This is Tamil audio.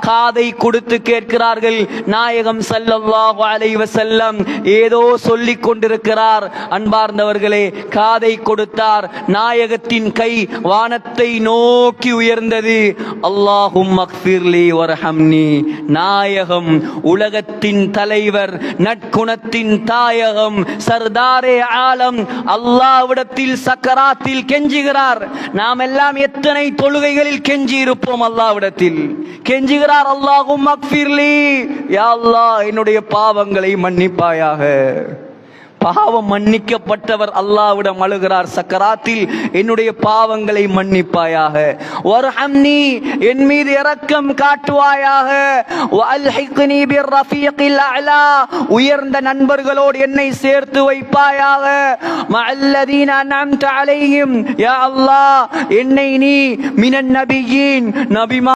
காதை கொடுத்து கேட்கிறார்கள். நாயகம் ஸல்லல்லாஹு அலைவ செல்லம் ஏதோ சொல்லிக் கொண்டிருக்கிறார். அன்பார்ந்தவர்களே காதை கொடுத்தார். நாயகத்தின் கை வானத்தை நோக்கி உயர்ந்தது. அல்லாஹும் மக்ஃபிர்லி நாயகம் உலகத்தின் தலைவர் நற்குணத்தின் தாயகம் சர்தாரே ஆலம் அல்லாவிடத்தில் சக்கராத்தில் கெஞ்சுகிறார். நாம் எல்லாம் எத்தனை தொழுகைகளில் கெஞ்சி இருப்போம் அல்லாவிடத்தில் கெஞ்சுகிறார் அல்லாஹும் யா என்னுடைய பாவங்களை மன்னிப்பாயாக. பாவம் மன்னிக்கப்பட்டவர் அல்லாவிடம் அழுகிறார். சக்கராத்தில் என்னுடைய பாவங்களை மன்னிப்பாயாக. ஒரு அம்னி என் மீது இரக்கம் காட்டுவாயாக. உயர்ந்த நண்பர்களோடு என்னை சேர்த்து வைப்பாயாக. என்னை நீ மினன் நபியின் நபிமா